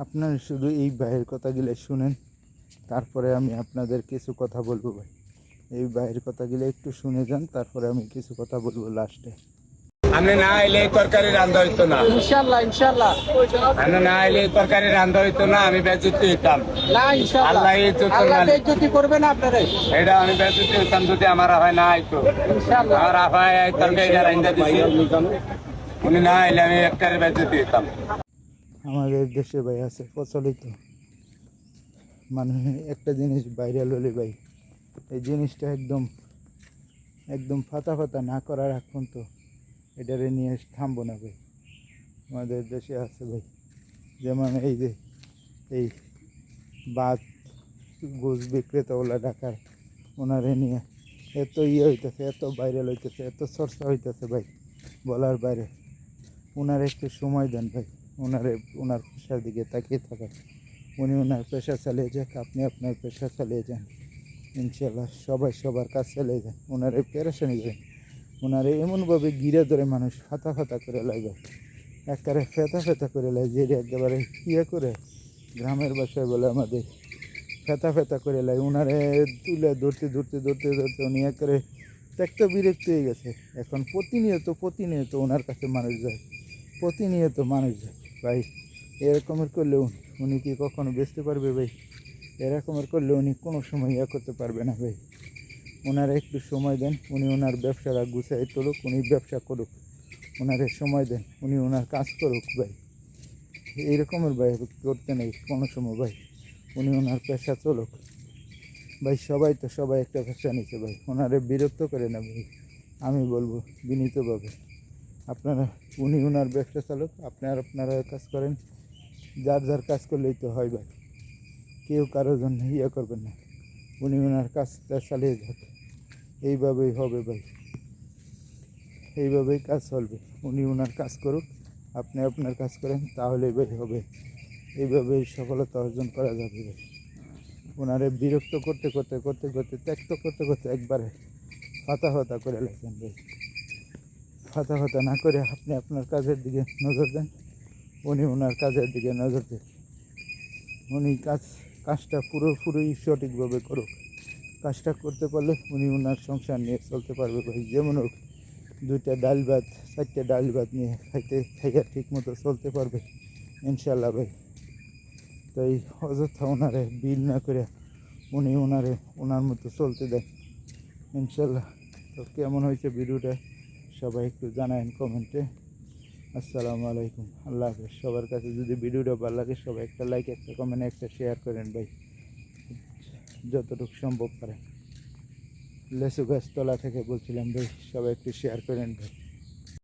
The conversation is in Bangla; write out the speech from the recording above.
আপনারা শুধু এই ভাইয়ের কথাগুলো শুনেন তারপরে আমি আপনাদের কিছু কথা বলব ভাই। এই ভাইয়ের কথাগুলো একটু শুনে যান তারপরে আমি কিছু কথা বলব লাস্টে। আমি না এলে তরকারি রান্ধা হইতো না। ইনশাল্লাহ ইনশাল্লাহ আমি না এলে এই তরকারি রান্ধা হইতো না আমি বেচুতি হইতাম। না ইনশাল্লাহ আল্লাহ এই তো আল্লাহ মালিক। করবে না আপনারে। এটা আমি বেচুতি হইতাম যদি আমার আফায় না আইতো। ইনশাল্লাহ আমার আফায় এই তরকারিটা রান্ধা দিছি। উনি না এলে আমি একটারে বেচুতি হইতাম। আমাদের দেশে ভাই আছে, প্রচলিত। মানে একটা জিনিস ভাইরাল হলে ভাই, এই জিনিসটা একদম একদম ফাতা ফাতা না করার এখন তো এটারে নিয়ে থামবো না ভাই। আমাদের দেশে আছে ভাই, যেমন এই যে, এই বাদ গোস বিক্রেতাওয়ালা ঢাকার, ওনারে নিয়ে এত ইয়ে হইতেছে, এত ভাইরাল হইতেছে, এত চর্চা হইতেছে ভাই, বলার বাইরে। ওনার একটু সময় দেন ভাই। ওনারে, ওনার পেশার দিকে তাকিয়ে থাকার উনি ওনার পেশা চালিয়ে যাক, আপনি আপনার পেশা চালিয়ে যান। ইনশাল্লাহ সবাই সবার কাজ চালিয়ে যান। ওনারে পেরেশানি করেন ওনারে এমনভাবে গিরে ধরে মানুষ ফাতা ফাতা করে লাগে একেবারে ফেতা ফেতা করে লাগে যে একেবারে ইয়ে করে গ্রামের বাসায় বলে আমাদের। ফেতা ফেতা করে লাগে ওনারে তুলে ধরতে ধরতে ধরতে ধরতে উনি একেবারে ত্যক্ত বিরক্ত হয়ে গেছে। এখন প্রতিনিয়ত প্রতিনিয়ত ওনার কাছে মানুষ যায়। প্রতিনিয়ত মানুষ যায়। ভাই, এরকমের করলে উনি- কি কখনো বেচতে পারবে ভাই? এরকমের করলে উনি কোনো সময় ইয়ে করতে পারবে না ভাই। ওনারা একটু সময় দেন, উনি ওনার ব্যবসাটা গুছাই তুলুক, উনি ব্যবসা করুক। ওনারে সময় দেন, উনি ওনার কাজ করুক ভাই। এইরকমের ভাই করতে নেই কোনো সময় ভাই। উনি ওনার পেশা চলুক। ভাই, সবাই তো সবাই একটা পেশা নিচ্ছে ভাই। ওনারে বিরক্ত করে না ভাই। আমি বলব, বিনীতভাবে। আপনারা, উনি ওনার ব্যবসা চালক আপনার আপনারা কাজ করেন, যার যার কাজ করলেই তো হয় ভাই। কেউ কারোর জন্য ইয়ে করবেন না। উনি ওনার কাজটা চালিয়ে যাক। এইভাবেই হবে ভাই। এইভাবেই কাজ চলবে। উনি ওনার কাজ করুক, আপনি আপনার কাজ করেন তাহলে ভাই হবে। এইভাবেই সফলতা অর্জন করা যাবে ওনারে বিরক্ত করতে করতে করতে করতে, ত্যক্ত করতে করতে একবারে ফাতা করে লাগছেন ভাই। ফাতা ফাতা না করে আপনি আপনার কাজের দিকে নজর দেন। উনি ওনার কাজের দিকে নজর দেন। উনি কাজ, কাজটা পুরোপুরি সঠিকভাবে করুক। কাজটা করতে পারলে উনি ওনার সংসার নিয়ে চলতে পারবে ভাই, যেমন হোক। দুইটা ডাল ভাত, চারটে ডাল ভাত নিয়ে খাইতে, খাইয়া ঠিক মতো চলতে পারবে ইনশাল্লাহ ভাই। তাই অযথা ওনারে বিল না করে উনি ওনারে ওনার মতো চলতে দেন ইনশাল্লাহ তো কেমন হয়েছে ভিডিওটা? সবাই একটু জানায়েন কমেন্টে। আসসালামু আলাইকুম। আল্লাহ হাফেজ। সবার কাছে যদি ভিডিওটা ভালো লাগে, সবাই একটা লাইক একটা কমেন্ট একটা শেয়ার করেন ভাই। যতটুকু সম্ভব পারেন। লেসু গাছতলা থেকে বলছিলাম ভাই, সবাই একটু শেয়ার করেন ভাই।